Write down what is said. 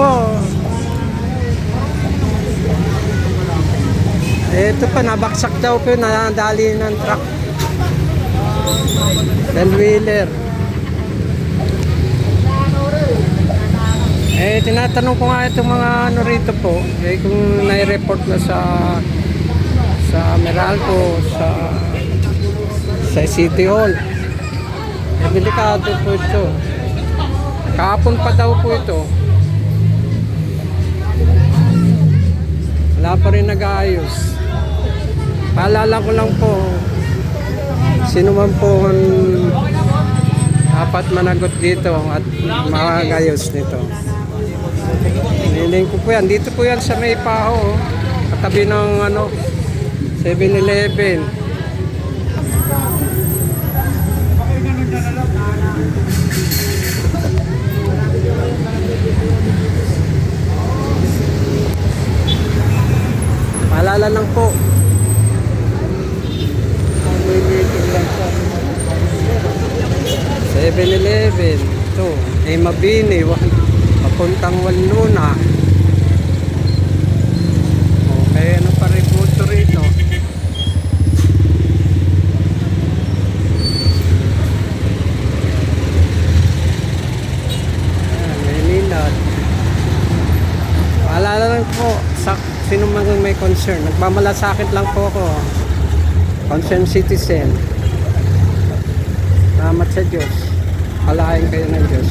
po. Ito pa, nabaksak daw po, nadali ng truck. Then wheeler. Eh, tinatanong ko nga itong mga ano rito po, eh, kung nai-report na sa sa Meralco, sa sa City Hall. Eh, delikado po ito. Kahapon pa daw po ito. Wala pa rin nag-aayos. Paalala ko lang po, sino man po ang dapat managot dito at makagayos nito. Niling ko po yan. Dito po yan sa may paho. oh. Katabi ng ano, 7-Eleven. Po. Po. 7-Eleven. Ito. Eh, mabini. Papuntang Wanluna. Okay, ano pa rin po ito rito? Paalala lang po sa sino man may concern. Nagmamalasakit lang po ako. Concern citizen. Salamat sa Diyos. Palain kayo ng Diyos.